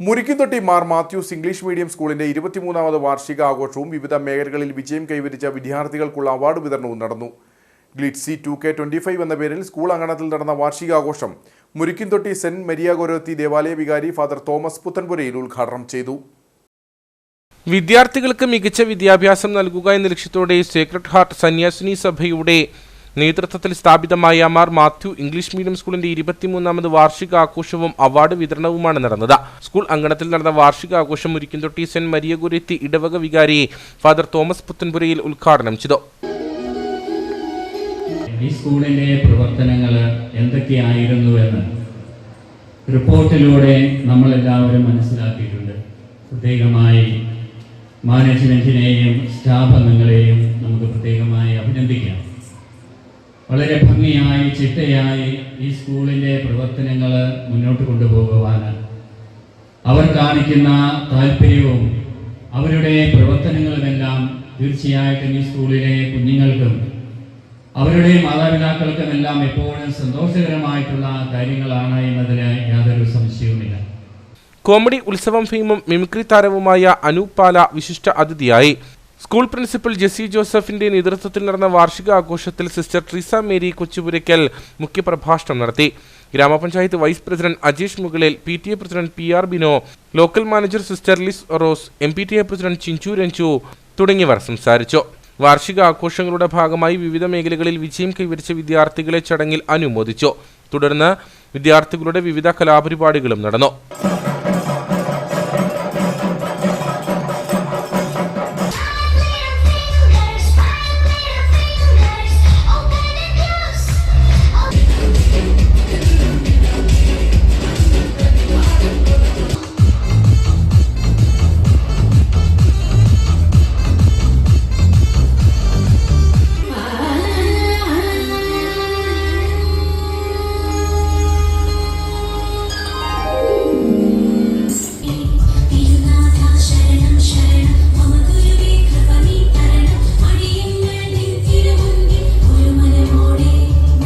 Murikkumthotti Mar Mathews English medium സ്കൂളിന്റെ ഇരുപത്തിമൂന്നാമത് വാർഷിക ആഘോഷവും വിവിധ മേഖലകളിൽ വിജയം കൈവരിച്ച വിദ്യാർത്ഥികൾക്കുള്ള അവാർഡ് വിതരണവും നടന്നു. Glitzy two K twenty five എന്ന പേരിൽ സ്കൂൾ അങ്കണത്തിൽ നടന്ന വാർഷികാഘോഷം മുരിക്കുംതൊട്ടി സെന്റ് മരിയ ഗോരത്തി ദേവാലയ വികാരി ഫാദർ തോമസ് പുത്തൻപുരയിൽ ഉദ്ഘാടനം ചെയ്തു. വിദ്യാർത്ഥികൾക്ക് മികച്ച വിദ്യാഭ്യാസം നൽകുക എന്ന ലക്ഷ്യത്തോടെ സേക്രഡ് ഹാർട്ട് സന്യാസിനി സഭയുടെ നേതൃത്വത്തിൽ സ്ഥാപിതമായ മാർ മാത്യു ഇംഗ്ലീഷ് മീഡിയം സ്കൂളിന്റെ ഇരുപത്തിമൂന്നാമത് വാർഷിക ആഘോഷവും അവാർഡ് വിതരണവുമാണ് നടന്നത്. സ്കൂൾ അങ്കണത്തിൽ നടന്ന വാർഷികാഘോഷം മുരിക്കുംതൊട്ടി സെന്റ് മരിയ ഗുരുത്തി ഇടവക വികാരിയെ ഫാദർ തോമസ് പുത്തൻപുരയിൽ ഉദ്ഘാടനം ചെയ്തു. ഈ സ്കൂളിന്റെ പ്രവർത്തനങ്ങൾ എന്തൊക്കെയായിരുന്നുവെന്ന് റിപ്പോർട്ടിലൂടെ നമ്മളെല്ലാവരും മനസ്സിലാക്കിയിട്ടുണ്ട്. പ്രത്യേകമായി മാനേജ്മെന്റിനെയും സ്റ്റാഫ് അംഗങ്ങളെയും നമുക്ക് പ്രത്യേകമായി വളരെ ഭംഗിയായി ചിട്ടയായി ഈ സ്കൂളിന്റെ പ്രവർത്തനങ്ങൾ മുന്നോട്ട് കൊണ്ടുപോകുവാൻ അവർ കാണിക്കുന്ന താല്പര്യവും അവരുടെ പ്രവർത്തനങ്ങളുമെല്ലാം തീർച്ചയായിട്ടും ഈ സ്കൂളിലെ കുഞ്ഞുങ്ങൾക്കും അവരുടെ മാതാപിതാക്കൾക്കും എല്ലാം എപ്പോഴും സന്തോഷകരമായിട്ടുള്ള കാര്യങ്ങളാണ് എന്നതിന് യാതൊരു സംശയവുമില്ല. കോമഡി ഉത്സവം ഫീമും മിമിക്രി താരവുമായ അനൂപ് പാല വിശിഷ്ട അതിഥിയായി. സ്കൂൾ പ്രിൻസിപ്പൽ ജെസി ജോസഫിന്റെ നേതൃത്വത്തിൽ നടന്ന വാർഷിക ആഘോഷത്തിൽ സിസ്റ്റർ ട്രീസ മേരി കൊച്ചുപുരയ്ക്കൽ മുഖ്യപ്രഭാഷണം നടത്തി. ഗ്രാമപഞ്ചായത്ത് വൈസ് പ്രസിഡന്റ് അജീഷ് മുകളിൽ P T A president P R Bino local manager sister Liz Rose M P T A president Chinchu Ranju തുടങ്ങിയവർ സംസാരിച്ചു. വാർഷിക ആഘോഷങ്ങളുടെ ഭാഗമായി വിവിധ മേഖലകളിൽ വിജയം കൈവരിച്ച വിദ്യാർത്ഥികളെ ചടങ്ങിൽ അനുമോദിച്ചു. തുടർന്ന് വിദ്യാർത്ഥികളുടെ വിവിധ കലാപരിപാടികളും നടന്നു.